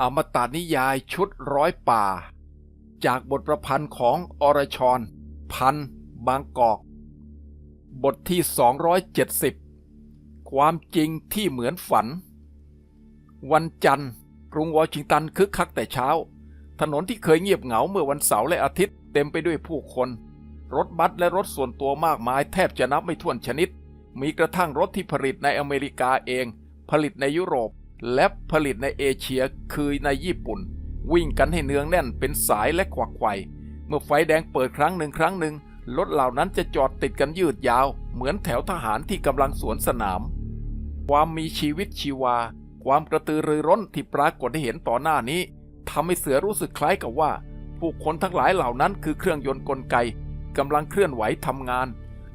อมตะนิยายชุดร้อยป่า จากบทประพันธ์ของอรชร พันบางกอก บทที่ 270 ความจริงที่เหมือนฝัน วันจันทร์ กรุงวอชิงตันคึกคักแต่เช้า ถนนที่เคยเงียบเหงาเมื่อวันเสาร์และอาทิตย์เต็มไปด้วยผู้คน รถบัสและรถส่วนตัวมากมายแทบจะนับไม่ถ้วนชนิด มีกระทั่งรถที่ผลิตในอเมริกาเอง ผลิตในยุโรป และผลิตในเอเชียคือในญี่ปุ่น วิ่งกันให้เนืองแน่นเป็นสายและขวักไขวเมื่อไฟแดงเปิดครั้งหนึ่งครั้งหนึ่งรถเหล่านั้นจะจอดติดกันยืดยาว เหมือนแถวทหารที่กำลังสวนสนาม ความมีชีวิตชีวา ความกระตือรือร้นที่ปรากฏให้เห็นต่อหน้านี้ทำให้เสือรู้สึกคล้ายกับว่า ผู้คนทั้งหลายเหล่านั้นคือเครื่องยนต์กลไกกำลังเคลื่อนไหวทำงาน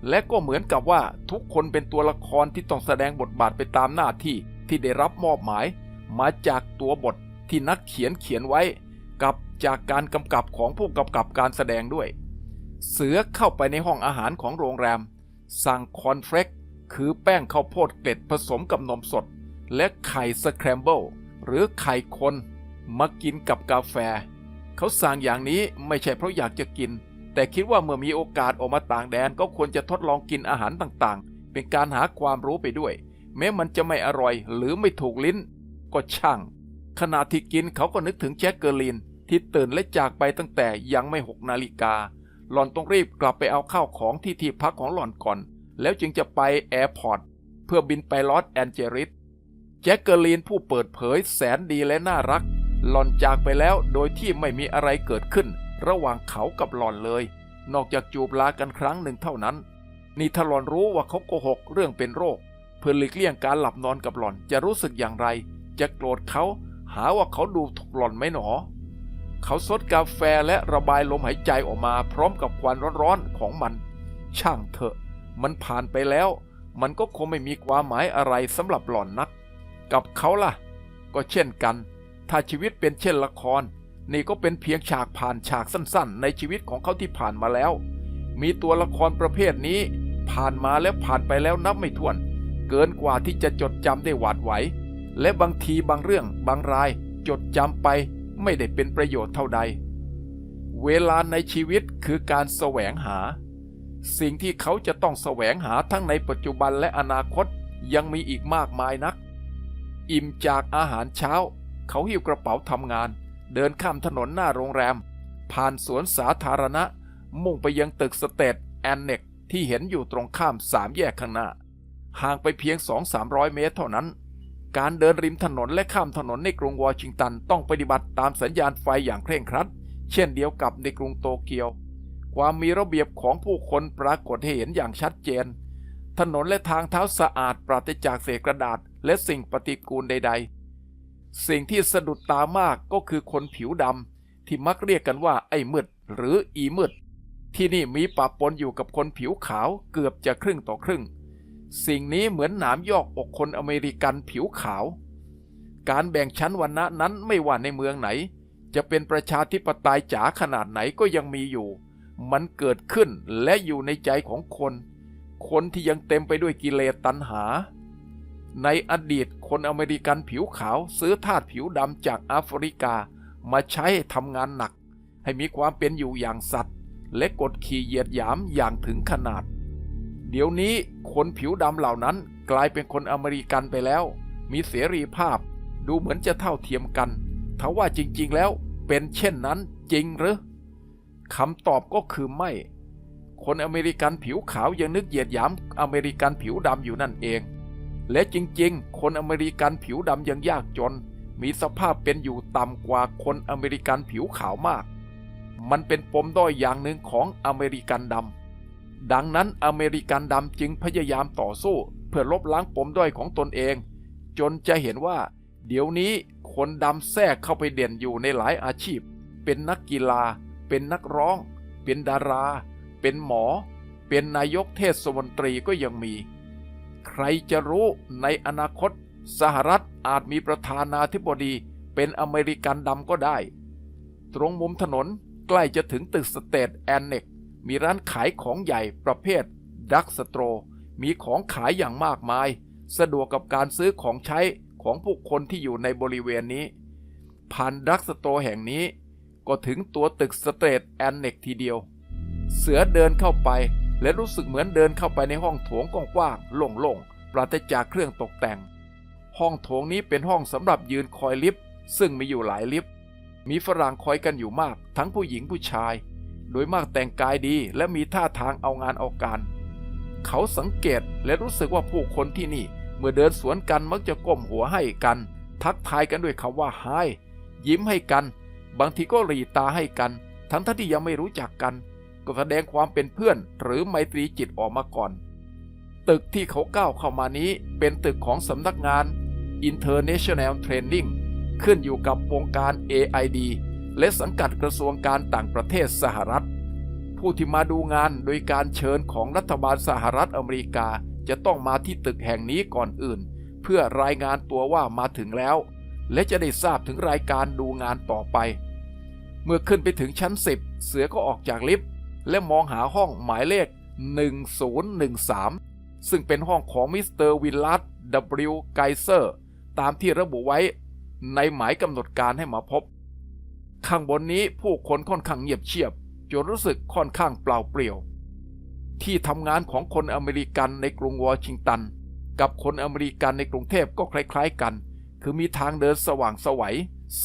และก็เหมือนกับว่าทุกคนเป็นตัวละครที่ต้องแสดงบทบาทไปตามหน้าที่ ที่ได้รับมอบหมาย มาจากตัวบทที่นักเขียนเขียนไว้ กับจากการกำกับของผู้กำกับการแสดงด้วย เสือเข้าไปในห้องอาหารของโรงแรม สั่งคอนเฟลกคือแป้งข้าวโพดเกล็ดผสมกับนมสด และไข่สแครมเบิลหรือไข่คนมากินกับกาแฟ เขาสั่งอย่างนี้ไม่ใช่เพราะอยากจะกิน แต่คิดว่าเมื่อมีโอกาสออกมาต่างแดนก็ควรจะทดลองกินอาหารต่างๆ เป็นการหาความรู้ไปด้วย แม้มันจะไม่อร่อยหรือไม่ถูกลิ้น ก็ช่าง ขณะที่กินเขาก็นึกถึงแจ็คเกอร์ลินที่ตื่นและจากไปตั้งแต่ยังไม่หกนาฬิกา หล่อนต้องรีบกลับไปเอาข้าวของที่ที่พักของหล่อนก่อน แล้วจึงจะไปแอร์พอร์ตเพื่อบินไปลอสแอนเจลิสแจ็คเกอร์ลีนผู้เปิดเผยแสนดีและน่ารัก หล่อนจากไปแล้วโดยที่ไม่มีอะไรเกิดขึ้น ระหว่างเขากับหล่อนเลย นอกจากจูบลากันครั้งหนึ่งเท่านั้น นี่ถ้าหล่อนรู้ว่าเขาโกหกเรื่องเป็นโรค เพื่อหลีกเลี่ยงการหลับนอนกับหล่อนจะรู้สึกอย่างไร จะโกรธเขาหาว่าเขาดูถูกหล่อนไหมหนอ เขาซดกาแฟและระบายลมหายใจออกมาพร้อมกับควันร้อนๆของมัน ช่างเถอะ มันผ่านไปแล้ว มันก็คงไม่มีความหมายอะไรสำหรับหล่อนนัก กับเขาล่ะ ก็เช่นกัน ถ้าชีวิตเป็นเช่นละคร นี่ก็เป็นเพียงฉากผ่านฉากสั้นๆ ในชีวิตของเขาที่ผ่านมาแล้ว มีตัวละครประเภทนี้ ผ่านมาแล้วผ่านไปแล้วนับไม่ถ้วน เกินกว่าที่จะจดจำได้หวาดไหว และบางทีบางเรื่องบางรายจดจำไปไม่ได้เป็นประโยชน์เท่าใด เวลาในชีวิตคือการแสวงหา สิ่งที่เขาจะต้องแสวงหาทั้งในปัจจุบันและอนาคตยังมีอีกมากมายนัก อิ่มจากอาหารเช้า เขาหิ้วกระเป๋าทำงาน เดินข้ามถนนหน้าโรงแรม ผ่านสวนสาธารณะ มุ่งไปยังตึกสเตทแอนเน็กที่เห็นอยู่ตรงข้ามสามแยกข้างหน้า ห่างไปเพียง 2-300 เมตรเท่านั้น การเดินริมถนนและข้ามถนนในกรุงวอชิงตันต้องปฏิบัติตามสัญญาณไฟอย่างเคร่งครัด เช่นเดียวกับในกรุงโตเกียว ความมีระเบียบของผู้คนปรากฏให้เห็นอย่างชัดเจน ถนนและทางเท้าสะอาดปราศจากเศษกระดาษ และสิ่งปฏิกูลใด ๆ สิ่งที่สะดุดตามากก็คือคนผิวดำที่มักเรียกกันว่าไอ้มืดหรืออีมืดที่นี่มีปะปนอยู่กับคนผิวขาวเกือบจะครึ่งต่อครึ่ง สิ่งนี้เหมือนหนามยอกอกคนอเมริกันผิวขาว การแบ่งชั้นวรรณะนั้นไม่ว่าในเมืองไหน จะเป็นประชาธิปไตยจ๋าขนาดไหนก็ยังมีอยู่ มันเกิดขึ้นและอยู่ในใจของคน คนที่ยังเต็มไปด้วยกิเลสตัณหา ในอดีตคนอเมริกันผิวขาวซื้อทาสผิวดำจากแอฟริกา มาใช้ทำงานหนัก ให้มีความเป็นอยู่อย่างสัตว์ และกดขี่เหยียดหยามอย่างถึงขนาด เดี๋ยวนี้คนผิวดำเหล่านั้นกลายเป็นคนอเมริกันไปแล้ว มีเสรีภาพ ดูเหมือนจะเท่าเทียมกันทว่าจริงๆแล้วเป็นเช่นนั้นจริงหรือคำตอบก็คือไม่ คนอเมริกันผิวขาวยังนึกเหยียดหยามอเมริกันผิวดำอยู่นั่นเอง และจริงๆ คนอเมริกันผิวดำยังยากจน มีสภาพเป็นอยู่ต่ำกว่าคนอเมริกันผิวขาวมาก มันเป็นปมด้อยอย่างหนึ่งของอเมริกันดำ ดังนั้นอเมริกันดำจึงพยายามต่อสู้ เพื่อลบล้างปมด้อยของตนเอง จนจะเห็นว่า เดี๋ยวนี้คนดำแทรกเข้าไปเด่นอยู่ในหลายอาชีพ เป็นนักกีฬา เป็นนักร้อง เป็นดารา เป็นหมอ เป็นนายกเทศมนตรีก็ยังมี ใครจะรู้ในอนาคต สหรัฐอาจมีประธานาธิบดีเป็นอเมริกันดำก็ได้ ตรงมุมถนนใกล้จะถึงตึกสเตทแอนเน็ก มีร้านขายของใหญ่ประเภทดักสโตร มีของขายอย่างมากมาย สะดวกกับการซื้อของใช้ของผู้คนที่อยู่ในบริเวณนี้ ผ่านดักสโตรแห่งนี้ ก็ถึงตัวตึกสเตรทแอนเน็กทีเดียว เสือเดินเข้าไป และรู้สึกเหมือนเดินเข้าไปในห้องโถงกว้างๆโล่งๆปราศจากเครื่องตกแต่ง ห้องโถงนี้เป็นห้องสำหรับยืนคอยลิฟต์ซึ่งมีอยู่หลายลิฟต์มีฝรั่งคอยกันอยู่มาก ทั้งผู้หญิงผู้ชาย โดยมากแต่งกายดีและมีท่าทางเอางานเอาการ เขาสังเกตและรู้สึกว่าผู้คนที่นี่ เมื่อเดินสวนกันมักจะก้มหัวให้กัน ทักทายกันด้วยคำว่าไฮยิ้มให้กัน บางทีก็หรีตาให้กัน ทั้งท่านที่ยังไม่รู้จักกัน ก็แสดงความเป็นเพื่อน หรือไมตรีจิตออกมาก่อน ตึกที่เขาก้าวเข้ามานี้เป็นตึกของสำนักงาน International Training ขึ้นอยู่กับวงการ AID และสังกัดกระทรวงการต่างประเทศสหรัฐ ผู้ที่มาดูงานโดยการเชิญของรัฐบาลสหรัฐอเมริกาจะต้องมาที่ตึกแห่งนี้ก่อนอื่น เพื่อรายงานตัวว่ามาถึงแล้ว และจะได้ทราบถึงรายการดูงานต่อไป เมื่อขึ้นไปถึงชั้น 10 เสือก็ออกจากลิฟต์และมองหาห้องหมายเลข 1013 ซึ่งเป็นห้องของมิสเตอร์วิลลัด W. ไกเซอร์ตามที่ระบุไว้ในหมายกำหนดการให้มาพบ ข้างบนนี้ผู้คนค่อนข้างเงียบเชียบจนรู้สึกค่อนข้างเปล่าเปลี่ยว ที่ทำงานของคนอเมริกันในกรุงวอชิงตัน กับคนอเมริกันในกรุงเทพก็คล้ายๆกัน คือมีทางเดินสว่างสวัย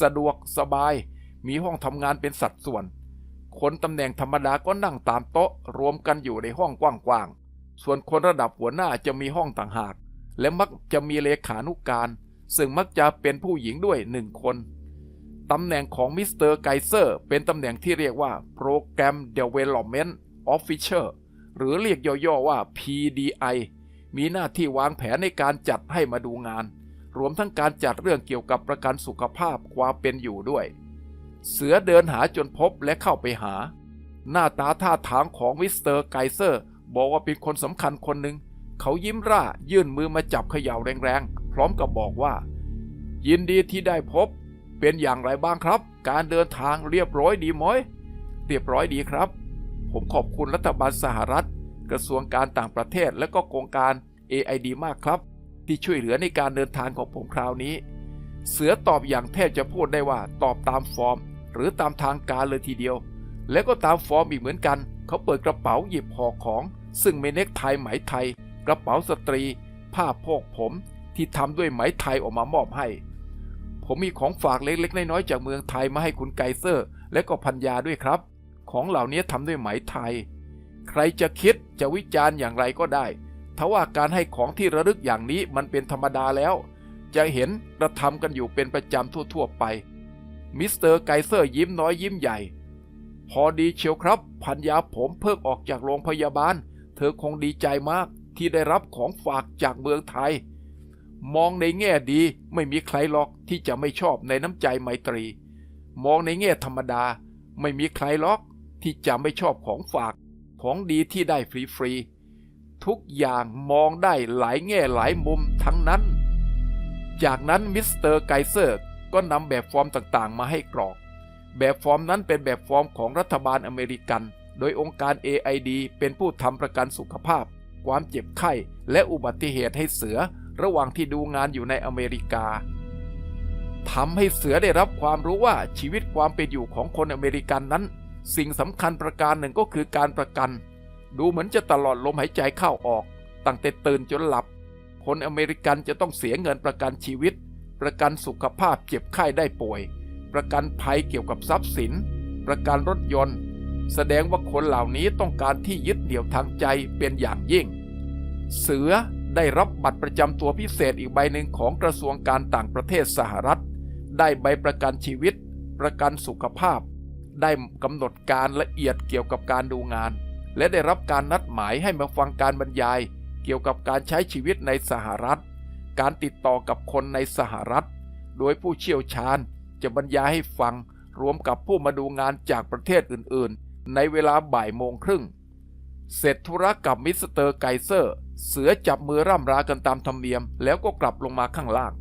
สะดวกสบาย มีห้องทำงานเป็นสัดส่วน คนตำแหน่งธรรมดาก็นั่งตามโต๊ะรวมกันอยู่ในห้องกว้างๆ ส่วนคนระดับหัวหน้าจะมีห้องต่างหาก และมักจะมีเลขานุการ ซึ่งมักจะเป็นผู้หญิงด้วยหนึ่งคน ตำแหน่งของมิสเตอร์ไกเซอร์เป็นตำแหน่งที่เรียกว่า Program Development Officer หรือเรียกย่อๆว่า PDI มีหน้าที่วางแผนในการจัดให้มาดูงาน รวมทั้งการจัดเรื่องเกี่ยวกับประกันสุขภาพความเป็นอยู่ด้วย เสือเดินหาจนพบและเข้าไปหา หน้าตาท่าทางของมิสเตอร์ไกเซอร์บอกว่าเป็นคนสำคัญคนหนึ่งเขายิ้มร่ายื่นมือมาจับเขย่าแรงๆ พร้อมกับบอกว่า ยินดีที่ได้พบ เป็นอย่างไรบ้างครับ การเดินทางเรียบร้อยดีไหมเรียบร้อยดีครับ ผมขอบคุณรัฐบาลสหรัฐ กระทรวงการต่างประเทศและก็โครงการ AID มากครับ ที่ช่วยเหลือในการเดินทางของผมคราวนี้ เสือตอบอย่างแทบจะพูดได้ว่าตอบตามฟอร์ม หรือตามทางการเลยทีเดียว และก็ตามฟอร์มอีกเหมือนกัน เขาเปิดกระเป๋าหยิบห่อของ ซึ่งมีเน็กไทไหมไทย กระเป๋าสตรี ผ้าโพกผม ที่ทำด้วยไหมไทยออกมามอบให้ ผมมีของฝากเล็กๆน้อยๆจากเมืองไทยมาให้คุณไกเซอร์ และก็พัญญาด้วยครับ ของเหล่านี้ทำด้วยไหมไทย ใครจะคิดจะวิจารณ์อย่างไรก็ได้ทว่าการให้ของที่ระลึกอย่างนี้มันเป็นธรรมดาแล้ว จะเห็นกระทำกันอยู่เป็นประจำทั่วๆไป มิสเตอร์ไกเซอร์ยิ้มน้อยยิ้มใหญ่ พอดีเชียวครับพันยาผมเพิ่งออกจากโรงพยาบาล เธอคงดีใจมากที่ได้รับของฝากจากเมืองไทย มองในแง่ดีไม่มีใครหรอกที่จะไม่ชอบในน้ำใจไมตรี มองในแง่ธรรมดา ไม่มีใครหรอกที่จะไม่ชอบของฝากของดีที่ได้ฟรีๆทุกอย่างมองได้หลายแง่หลายมุมทั้งนั้น จากนั้นมิสเตอร์ไกเซอร์ก็นำแบบฟอร์มต่างๆ มาให้กรอก แบบฟอร์มนั้นเป็นแบบฟอร์มของรัฐบาลอเมริกัน โดยองค์การ AID เป็นผู้ทำประกันสุขภาพ ความเจ็บไข้ และอุบัติเหตุให้เสือ ระหว่างที่ดูงานอยู่ในอเมริกาทำให้เสือได้รับความรู้ว่าชีวิตความเป็นอยู่ของคนอเมริกันนั้น สิ่งสำคัญประการหนึ่งก็คือการประกัน ดูเหมือนจะตลอดลมหายใจเข้าออก ตั้งแต่ตื่นจนหลับ คนอเมริกันจะต้องเสียเงินประกันชีวิต ประกันสุขภาพเจ็บไข้ได้ป่วย ประกันภัยเกี่ยวกับทรัพย์สิน ประกันรถยนต์ แสดงว่าคนเหล่านี้ต้องการที่ยึดเหนี่ยวทางใจเป็นอย่างยิ่ง เสือ ได้รับบัตรประจำตัวพิเศษอีกใบหนึ่งของกระทรวงการต่างประเทศสหรัฐ ได้ใบประกันชีวิต ประกันสุขภาพ ได้กำหนดการละเอียดเกี่ยวกับการดูงาน และได้รับการนัดหมายให้มาฟังการบรรยาย เกี่ยวกับการใช้ชีวิตในสหรัฐ การติดต่อกับคนในสหรัฐ โดยผู้เชี่ยวชาญจะบรรยายให้ฟังรวมกับผู้มาดูงานจากประเทศอื่น ๆ ในเวลาบ่ายโมงครึ่ง เสร็จธุระกับมิสเตอร์ไกเซอร์ เสือจับมือร่ำรากันตามธรรมเนียม แล้วก็กลับลงมาข้างล่าง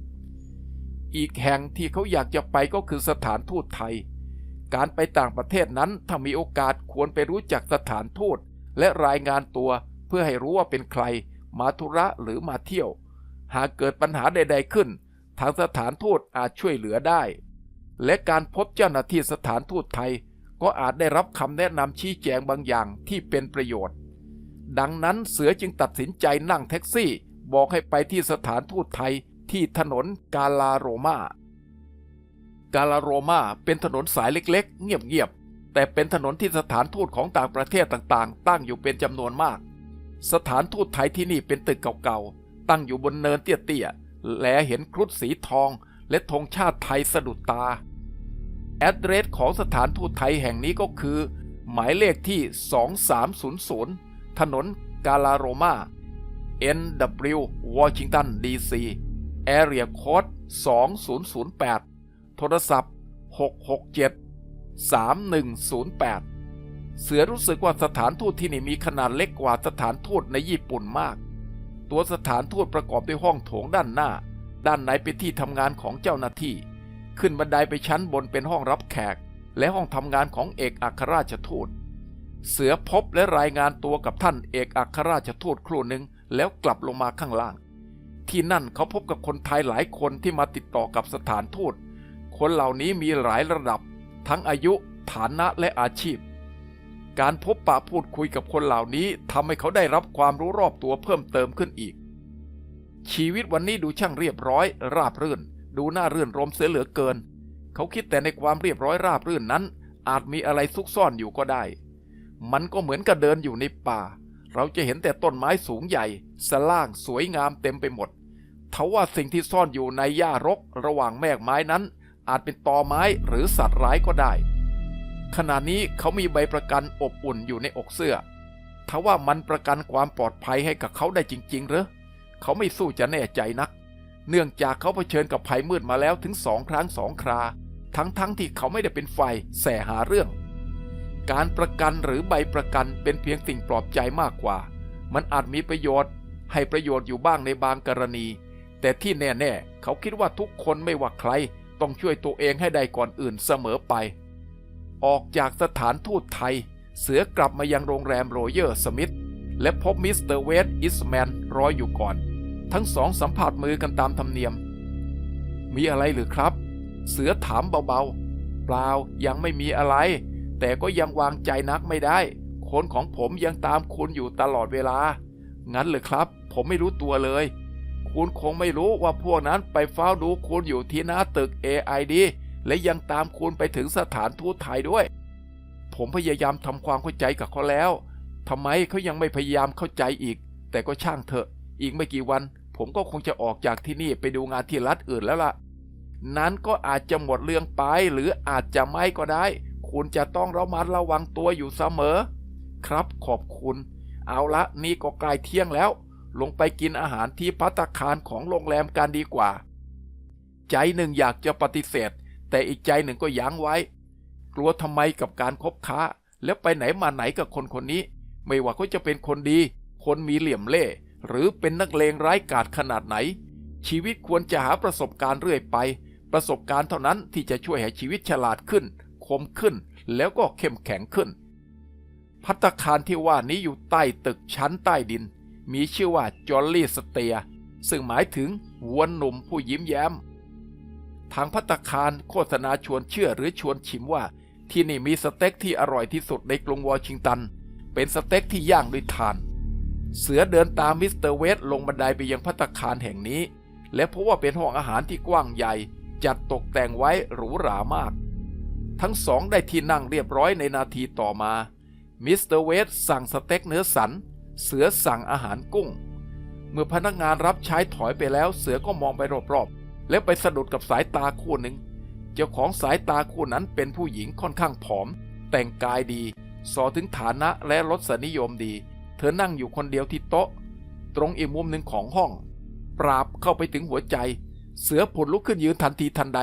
อีกแห่งที่เขาอยากจะไปก็คือสถานทูตไทย การไปต่างประเทศนั้นถ้ามีโอกาสควรไปรู้จักสถานทูตและรายงานตัวเพื่อให้รู้ว่าเป็นใคร มาธุระหรือมาเที่ยว หากเกิดปัญหาใด ๆขึ้น ทางสถานทูตอาจช่วยเหลือได้ และการพบเจ้าหน้าที่สถานทูตไทย ก็อาจได้รับคำแนะนำชี้แจงบางอย่างที่เป็นประโยชน์ ดังนั้นเสือจึงตัดสินใจนั่งแท็กซี่ บอกให้ไปที่สถานทูตไทยที่ถนนกาลาโรมากาลาโรมาเป็นถนนสายเล็กๆ เงียบๆ แต่เป็นถนนที่สถานทูตของต่างประเทศต่างๆ ตั้งอยู่เป็นจำนวนมาก สถานทูตไทยที่นี่เป็นตึกเก่าๆ ตั้งอยู่บนเนินเตี้ยๆ และเห็นครุฑสีทองและธงชาติไทยสะดุดตา แอดเดรสของสถานทูตไทยแห่งนี้ก็คือ หมายเลขที่ 2300 ถนนกาลาโรมา NW Washington DC Area Code 2008 โทรศัพท์ 667 3108 เสือรู้สึกว่าสถานทูตที่นี่มีขนาดเล็กกว่าสถานทูตในญี่ปุ่นมาก ตัวสถานทูตประกอบด้วยห้องโถงด้านหน้า ด้านในเป็นที่ทำงานของเจ้าหน้าที่ ขึ้นบันไดไปชั้นบนเป็นห้องรับแขก และห้องทำงานของเอกอัครราชทูต เสือพบและรายงานตัวกับท่านเอกอัครราชทูตครู่หนึ่งแล้วกลับลงมาข้างล่าง ที่นั่นเขาพบกับคนไทยหลายคนที่มาติดต่อกับสถานทูต คนเหล่านี้มีหลายระดับ ทั้งอายุ ฐานะและอาชีพ การพบปะพูดคุยกับคนเหล่านี้ทำให้เขาได้รับความรู้รอบตัวเพิ่มเติมขึ้นอีก ชีวิตวันนี้ดูช่างเรียบร้อย ราบรื่น ดูน่ารื่นรมเสียเหลือเกิน เขาคิดแต่ในความเรียบร้อยราบรื่นนั้น อาจมีอะไรซุกซ่อนอยู่ก็ได้ มันก็เหมือนกับเดินอยู่ในป่า เราจะเห็นแต่ต้นไม้สูงใหญ่ สล่างสวยงามเต็มไปหมดทว่าสิ่งที่ซ่อนอยู่ในหญ้ารกระหว่างแมกไม้นั้น อาจเป็นตอไม้หรือสัตว์ร้ายก็ได้ ขณะนี้เขามีใบประกันอบอุ่นอยู่ในอกเสื้อทว่ามันประกันความปลอดภัยให้กับเขาได้จริง ๆ หรือเขาไม่สู้จะแน่ใจนัก เนื่องจากเขาเผชิญกับภัยมืดมาแล้วถึงสองครั้งสองครา ทั้งๆทที่เขาไม่ได้เป็นฝ่ายแสหาเรื่อง การประกันหรือใบประกันเป็นเพียงสิ่งปลอบใจมากกว่า มันอาจมีประโยชน์ ให้ประโยชน์อยู่บ้างในบางกรณี แต่ที่แน่ๆ เขาคิดว่าทุกคนไม่ว่าใคร ต้องช่วยตัวเองให้ได้ก่อนอื่นเสมอไป ออกจากสถานทูตไทย เสือกลับมายังโรงแรมโรเยอร์สมิธและพบมิสเตอร์เวสอิสแมนรออยู่ก่อน ทั้งสองสัมผัสมือกันตามธรรมเนียม มีอะไรหรือครับ เสือถามเบาๆ เปล่ายังไม่มีอะไร แต่ก็ยังวางใจนักไม่ได้ คนของผมยังตามคุณอยู่ตลอดเวลา งั้นเลยครับ ผมไม่รู้ตัวเลย คุณคงไม่รู้ว่าพวกนั้นไปเฝ้าดูคุณอยู่ที่หน้าตึก AID และยังตามคุณไปถึงสถานทูตไทยด้วย ผมพยายามทำความเข้าใจกับเขาแล้วทำไมเขายังไม่พยายามเข้าใจอีก แต่ก็ช่างเถอะ อีกไม่กี่วัน ผมก็คงจะออกจากที่นี่ไปดูงานที่รัฐอื่นแล้วล่ะ นั้นก็อาจจะหมดเรื่องไปหรืออาจจะไม่ก็ได้ คุณจะต้องระมัดระวังตัวอยู่เสมอ ครับขอบคุณ เอาละนี่ก็ใกล้เที่ยงแล้ว ลงไปกินอาหารที่พัตคารของโรงแรมกันดีกว่า ใจหนึ่งอยากจะปฏิเสธ แต่อีกใจหนึ่งก็ยั้งไว้ กลัวทำไมกับการคบค้า แล้วไปไหนมาไหนกับคนคนนี้ ไม่ว่าเขาจะเป็นคนดี คนมีเหลี่ยมเล่ห์หรือเป็นนักเลงร้ายกาจขนาดไหน ชีวิตควรจะหาประสบการณ์เรื่อยไป ประสบการณ์เท่านั้นที่จะช่วยให้ชีวิตฉลาดขึ้น คมขึ้น แล้วก็เข้มแข็งขึ้น พัตตคารที่ว่านี้อยู่ใต้ตึกชั้นใต้ดิน มีชื่อว่าจอลลี่สเตีย ซึ่งหมายถึงวัวหนุ่มผู้ยิ้มแย้ม ทางพัตตคารโฆษณาชวนเชื่อหรือชวนชิมว่า ที่นี่มีสเต็กที่อร่อยที่สุดในกรุงวอชิงตัน เป็นสเต็กที่ย่างด้วยถ่าน เสือเดินตามมิสเตอร์เวสลงบันไดไปยังพัตตคารแห่งนี้ และพบว่าเป็นห้องอาหารที่กว้างใหญ่จัดตกแต่งไว้หรูหรามาก ทั้งสองได้ที่นั่งเรียบร้อยในนาทีต่อมา มิสเตอร์เวสสั่งสเต็กเนื้อสัน เสือสั่งอาหารกุ้ง เมื่อพนักงานรับใช้ถอยไปแล้วเสือก็มองไปรอบๆ แล้วไปสะดุดกับสายตาคู่หนึ่ง เจ้าของสายตาคู่นั้นเป็นผู้หญิงค่อนข้างผอม แต่งกายดี สอถึงฐานะและรสนิยมดี เธอนั่งอยู่คนเดียวที่โต๊ะ ตรงอีกมุมหนึ่งของห้อง ปราบเข้าไปถึงหัวใจ เสือผลลุกขึ้นยืนทันทีทันใด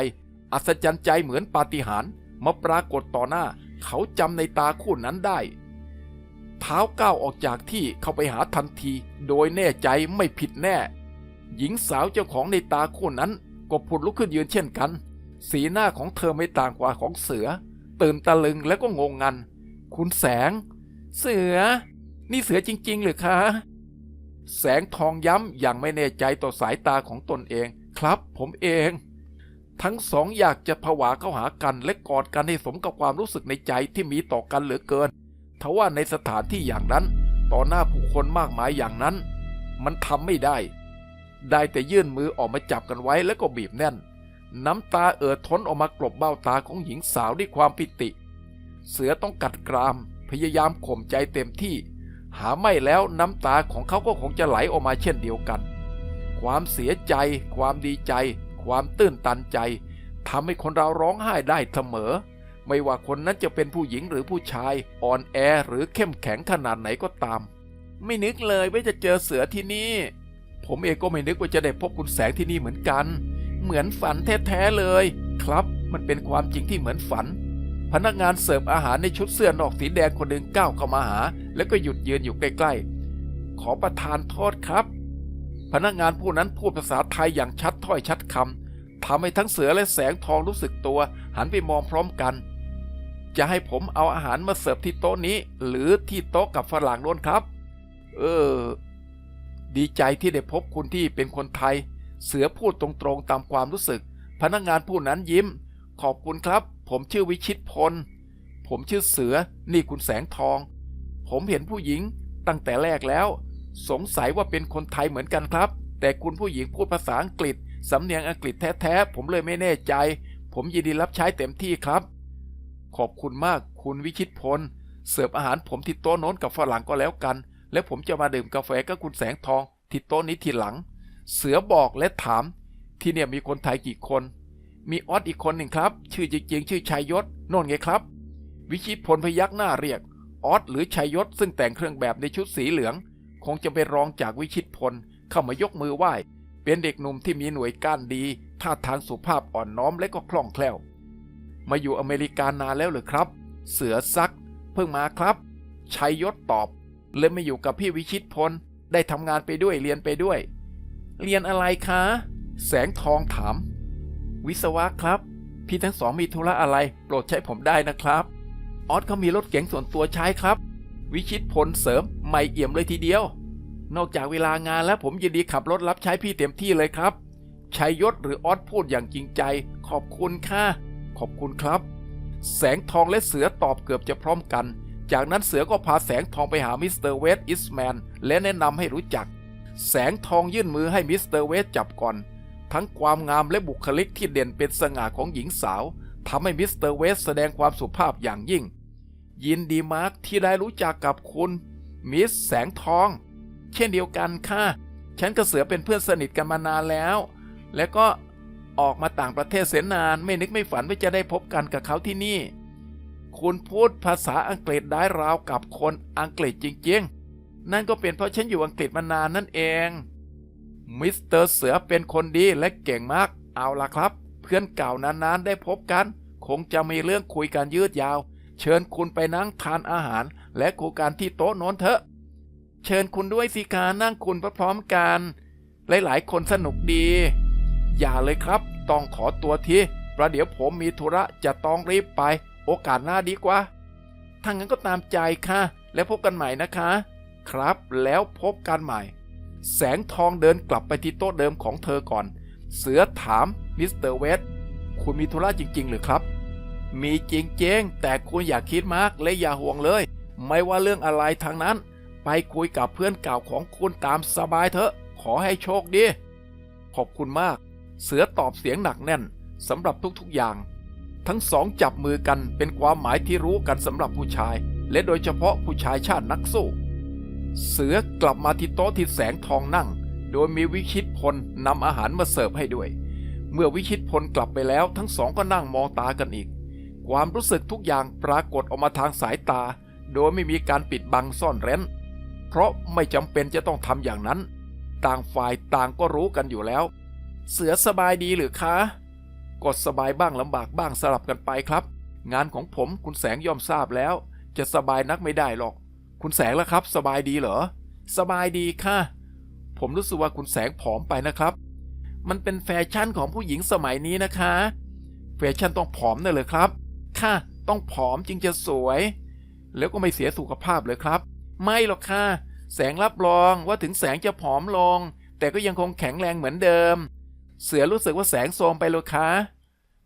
อัศจรรย์ใจเหมือนปาฏิหาริย์ มาปรากฏต่อหน้าเขาจำในตาคู่นั้นได้ เท้าก้าวออกจากที่เข้าไปหาทันที โดยแน่ใจไม่ผิดแน่ หญิงสาวเจ้าของในตาคู่นั้น ก็ผุดลุกขึ้นยืนเช่นกัน สีหน้าของเธอไม่ต่างกว่าของเสือ ตื่นตะลึงแล้วก็งงงัน คุณแสง เสือ นี่เสือจริงๆหรือคะ แสงทองย้ำอย่างไม่แน่ใจต่อสายตาของตนเอง ครับผมเอง ทั้งสองอยากจะผวาเข้าหากันและกอดกันให้สมกับความรู้สึกในใจที่มีต่อกันเหลือเกินทว่าในสถานที่อย่างนั้น ต่อหน้าผู้คนมากมายอย่างนั้น มันทำไม่ได้ ได้แต่ยื่นมือออกมาจับกันไว้แล้วก็บีบแน่น น้ำตาเอ่อท้นออกมากลบเบ้าตาของหญิงสาวด้วยความปิติ เสือต้องกัดกราม พยายามข่มใจเต็มที่ หาไม่แล้วน้ำตาของเขาก็คงจะไหลออกมาเช่นเดียวกัน ความเสียใจ ความดีใจ ความตื้นตันใจทำให้คนเราร้องไห้ได้เสมอ ไม่ว่าคนนั้นจะเป็นผู้หญิงหรือผู้ชาย อ่อนแอหรือเข้มแข็งขนาดไหนก็ตาม ไม่นึกเลยว่าจะเจอเสือที่นี่ ผมเองก็ไม่นึกว่าจะได้พบคุณแสงที่นี่เหมือนกัน เหมือนฝันแท้ๆเลย ครับ มันเป็นความจริงที่เหมือนฝัน พนักงานเสิร์ฟอาหารในชุดเสื้อนอกสีแดงคนหนึ่งก้าวเข้ามาหา แล้วก็หยุดยืนอยู่ใกล้ๆขอประทานโทษครับ พนักงานผู้นั้นพูดภาษาไทยอย่างชัดถ้อยชัดคำทำให้ทั้งเสือและแสงทองรู้สึกตัว หันไปมองพร้อมกัน จะให้ผมเอาอาหารมาเสิร์ฟที่โต๊ะนี้ หรือที่โต๊ะกับฝรั่งโน้นครับ เออ ดีใจที่ได้พบคุณที่เป็นคนไทย เสือพูดตรงๆตามความรู้สึก พนักงานผู้นั้นยิ้ม ขอบคุณครับ ผมชื่อวิชิตพล ผมชื่อเสือ นี่คุณแสงทอง ผมเห็นผู้หญิงตั้งแต่แรกแล้ว สงสัยว่าเป็นคนไทยเหมือนกันครับ แต่คุณผู้หญิงพูดภาษาอังกฤษ สำเนียงอังกฤษแท้ๆ ผมเลยไม่แน่ใจ ผมยินดีรับใช้เต็มที่ครับ ขอบคุณมากคุณวิชิตพล เสิร์ฟอาหารผมที่โต๊ะโน้นกับฝรั่งก็แล้วกัน และผมจะมาดื่มกาแฟกับคุณแสงทองที่โต๊ะนี้ทีหลัง เสือบอกและถาม ที่เนี่ยมีคนไทยกี่คน มีออสอีกคนหนึ่งครับ ชื่อจริงๆชื่อชัยยศโน่นไงครับ วิชิตพลพยักหน้าเรียกออสหรือชัยยศซึ่งแต่งเครื่องแบบในชุดสีเหลือง คงจะเป็นรองจากวิชิตพลเข้ามายกมือไหว้ เป็นเด็กหนุ่มที่มีหน่วยก้านดีท่าทางสุภาพอ่อนน้อมและก็คล่องแคล่ว มาอยู่อเมริกานานแล้วหรือครับ เสือซัก เพิ่งมาครับชัยยศตอบเลยมาอยู่กับพี่วิชิตพลได้ทำงานไปด้วยเรียนไปด้วย เรียนอะไรคะ แสงทองถาม วิศวะครับ พี่ทั้งสองมีธุระอะไร โปรดใช้ผมได้นะครับ ออสเขามีรถเก๋งส่วนตัวใช้ครับ วิชิตพลเสริมไม่เอี่ยมเลยทีเดียว นอกจากเวลางานแล้วผมยินดีขับรถรับใช้พี่เต็มที่เลยครับชัยยศหรือออสพูดอย่างจริงใจ ขอบคุณค่ะ ขอบคุณครับ แสงทองและเสือตอบเกือบจะพร้อมกัน จากนั้นเสือก็พาแสงทองไปหามิสเตอร์เวสอิสแมนและแนะนำให้รู้จัก แสงทองยื่นมือให้มิสเตอร์เวสจับก่อน ทั้งความงามและบุคลิกที่เด่นเป็นสง่าของหญิงสาวทำให้มิสเตอร์เวสแสดงความสุภาพอย่างยิ่ง ยินดีมากที่ได้รู้จักกับคุณ มิสแสงทอง เช่นเดียวกันค่ะ ฉันกับเสือเป็นเพื่อนสนิทกันมานานแล้ว และก็ออกมาต่างประเทศเสียนานไม่นึกไม่ฝันว่าจะได้พบกันกับเขาที่นี่ คุณพูดภาษาอังกฤษได้ราวกับคนอังกฤษจริงๆ นั่นก็เป็นเพราะฉันอยู่อังกฤษมานานนั่นเองมิสเตอร์เสือเป็นคนดีและเก่งมากเอาล่ะครับ เพื่อนเก่านานๆได้พบกัน คงจะมีเรื่องคุยกันยืดยาว เชิญคุณไปนั่งทานอาหาร และคุยกันที่โต๊ะโน้นเถอะ เชิญคุณด้วยสิการนั่งคุณพร้อมๆกัน หลายๆ คนสนุกดี อย่าเลยครับ ต้องขอตัวทีประเดี๋ยวผมมีธุระจะต้องรีบไป โอกาสหน้าดีกว่าถ้างั้นก็ตามใจค่ะ แล้วพบกันใหม่นะคะ ครับแล้วพบกันใหม่ แสงทองเดินกลับไปที่โต๊ะเดิมของเธอก่อน เสือถามมิสเตอร์เวสคุณมีธุระจริง ๆ หรือครับ มีจริงๆ แต่คุณอย่าคิดมากและอย่าห่วงเลย ไม่ว่าเรื่องอะไรทางนั้น ไปคุยกับเพื่อนเก่าของคุณตามสบายเถอะ ขอให้โชคดี ขอบคุณมาก เสือตอบเสียงหนักแน่นสำหรับทุกๆอย่าง ทั้งสองจับมือกันเป็นความหมายที่รู้กันสำหรับผู้ชาย และโดยเฉพาะผู้ชายชาตินักสู้ เสือกลับมาที่โต๊ะที่แสงทองนั่ง โดยมีวิชิตพลนำอาหารมาเสิร์ฟให้ด้วย เมื่อวิชิตพลกลับไปแล้วทั้งสองก็นั่งมองตากันอีก ความรู้สึกทุกอย่างปรากฏออกมาทางสายตา โดยไม่มีการปิดบังซ่อนเร้น เพราะไม่จำเป็นจะต้องทำอย่างนั้น ต่างฝ่ายต่างก็รู้กันอยู่แล้ว เสือสบายดีหรือคะก็สบายบ้างลำบากบ้างสลับกันไปครับ งานของผมคุณแสงย่อมทราบแล้ว จะสบายนักไม่ได้หรอก คุณแสงล่ะครับ สบายดีเหรอ สบายดีค่ะ ผมรู้สึกว่าคุณแสงผอมไปนะครับ มันเป็นแฟชั่นของผู้หญิงสมัยนี้นะคะ แฟชั่นต้องผอมน่ะเลยครับ ค่ะ ต้องผอมจึงจะสวย แล้วก็ไม่เสียสุขภาพเลยครับ ไม่หรอกค่ะ แสงรับรองว่าถึงแสงจะผอมลง แต่ก็ยังคงแข็งแรงเหมือนเดิม เสือรู้สึกว่าแสงโทมไปเลยคะ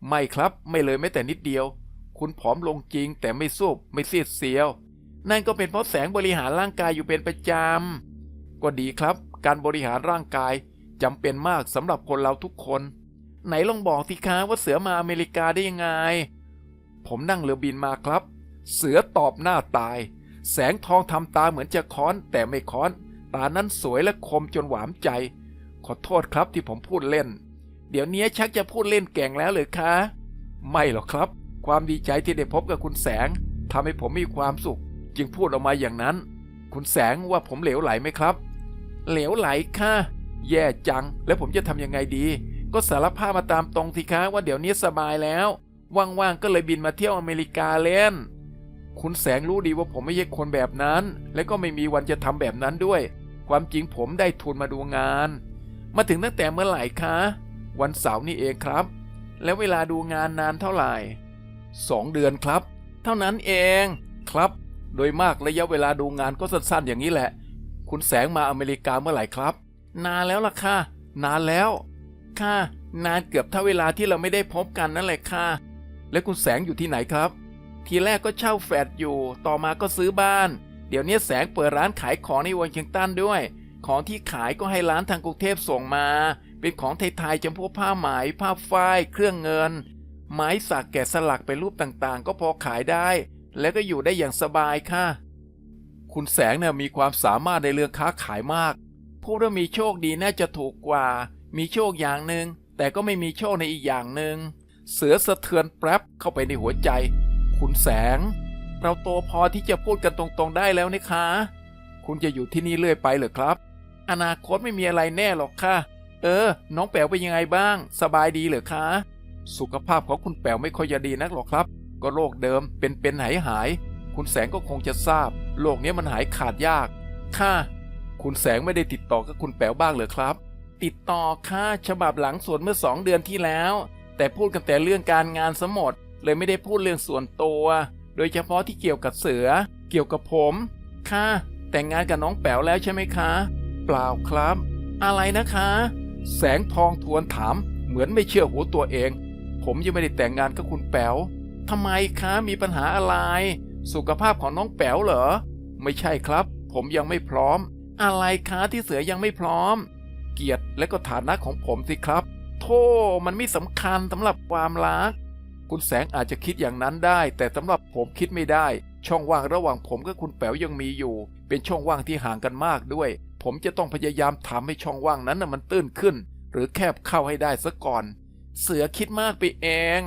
ไม่ครับไม่เลยแม้แต่นิดเดียว คุณผอมลงจริงแต่ไม่สูบไม่ซีดเสียว นั่นก็เป็นเพราะแสงบริหารร่างกายอยู่เป็นประจำก็ดีครับ การบริหารร่างกายจำเป็นมากสำหรับคนเราทุกคน ไหนลองบอกสิคะว่าเสือมาอเมริกาได้ยังไง ผมนั่งเรือบินมาครับ เสือตอบหน้าตาย แสงทองทำตาเหมือนจะค้อนแต่ไม่ค้อน ตานั้นสวยและคมจนหวามใจ ขอโทษครับที่ผมพูดเล่น เดี๋ยวนี้ชักจะพูดเล่นแก่งแล้วเลยคะ ไม่หรอกครับ ความดีใจที่ได้พบกับคุณแสงทำให้ผมมีความสุข จึงพูดออกมาอย่างนั้น คุณแสงว่าผมเหลวไหลไหมครับ เหลวไหลค่ะ แย่จัง แล้วผมจะทำยังไงดี ก็สารภาพมาตามตรงสิคะว่าเดี๋ยวนี้สบายแล้ว ว่างๆก็เลยบินมาเที่ยวอเมริกาเล่น คุณแสงรู้ดีว่าผมไม่ใช่คนแบบนั้น และก็ไม่มีวันจะทำแบบนั้นด้วย ความจริงผมได้ทุนมาดูงาน มาถึงตั้งแต่เมื่อไหร่คะ วันเสาร์นี่เองครับ แล้วเวลาดูงานนานเท่าไหร่สองเดือนครับ เท่านั้นเองครับ โดยมากระยะเวลาดูงานก็สั้นๆอย่างนี้แหละ คุณแสงมาอเมริกาเมื่อไหร่ครับ นานแล้วล่ะค่ะ นานแล้ว ค่ะ นานเกือบเท่าเวลาที่เราไม่ได้พบกันนั่นแหละค่ะ แล้วคุณแสงอยู่ที่ไหนครับ ทีแรกก็เช่าแฟลตอยู่ ต่อมาก็ซื้อบ้าน เดี๋ยวนี้แสงเปิดร้านขายของในวอชิงตันด้วย ของที่ขายก็ให้ร้านทางกรุงเทพส่งมา เป็นของไทยๆจำพวกผ้าไหม ผ้าฝ้าย เครื่องเงิน ไม้สักแกะสลักเป็นรูปต่างๆ ก็พอขายได้ แล้วก็อยู่ได้อย่างสบายค่ะ คุณแสงเนี่ยมีความสามารถในเรื่องค้าขายมากพูดว่ามีโชคดีน่าจะถูกกว่า มีโชคอย่างหนึ่งแต่ก็ไม่มีโชคในอีกอย่างหนึ่ง เสือสะเทือนแป๊บเข้าไปในหัวใจ คุณแสง เราโตพอที่จะพูดกันตรงๆได้แล้วนี่คะ คุณจะอยู่ที่นี่เรื่อยไปเหรอครับ อนาคตไม่มีอะไรแน่หรอกค่ะ เออ น้องแป๋วเป็นยังไงบ้าง สบายดีเหรอคะ สุขภาพของคุณแป๋วไม่ค่อยจะดีนักหรอกครับ ก็โรคเดิมเป็นเป็นหายหาย คุณแสงก็คงจะทราบ โรคนี้มันหายขาดยาก ค่ะ คุณแสงไม่ได้ติดต่อกับคุณแป๋วบ้างเหรอครับ ติดต่อค่ะฉบับหลังส่วนเมื่อสองเดือนที่แล้ว แต่พูดกันแต่เรื่องการงานสมด เลยไม่ได้พูดเรื่องส่วนตัว โดยเฉพาะที่เกี่ยวกับเสือ เกี่ยวกับผม ค่ะ แต่งงานกับน้องแป๋วแล้วใช่ไหมคะ เปล่าครับ อะไรนะคะ แสงทองทวนถาม เหมือนไม่เชื่อหูตัวเอง ผมยังไม่ได้แต่งงานกับคุณแป๋วทำไมคะมีปัญหาอะไร สุขภาพของน้องแป๋วเหรอ ไม่ใช่ครับ ผมยังไม่พร้อม อะไรคะที่เสือยังไม่พร้อม เกียรติและก็ฐานะของผมสิครับ โธ่มันไม่สำคัญสำหรับความรัก คุณแสงอาจจะคิดอย่างนั้นได้ แต่สำหรับผมคิดไม่ได้ ช่องว่างระหว่างผมกับคุณแป๋วยังมีอยู่ เป็นช่องว่างที่ห่างกันมากด้วย ผมจะต้องพยายามทำให้ช่องว่างนั้นน่ะมันตื้นขึ้น หรือแคบเข้าให้ได้ซะก่อน เสือคิดมากไปเอง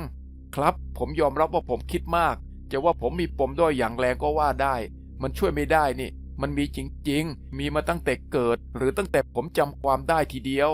ครับผมยอมรับว่าผมคิดมาก จะว่าผมมีปมด้อยอย่างแรงก็ว่าได้ มันช่วยไม่ได้นี่ มันมีจริงๆ มีมาตั้งแต่เกิด หรือตั้งแต่ผมจำความได้ทีเดียว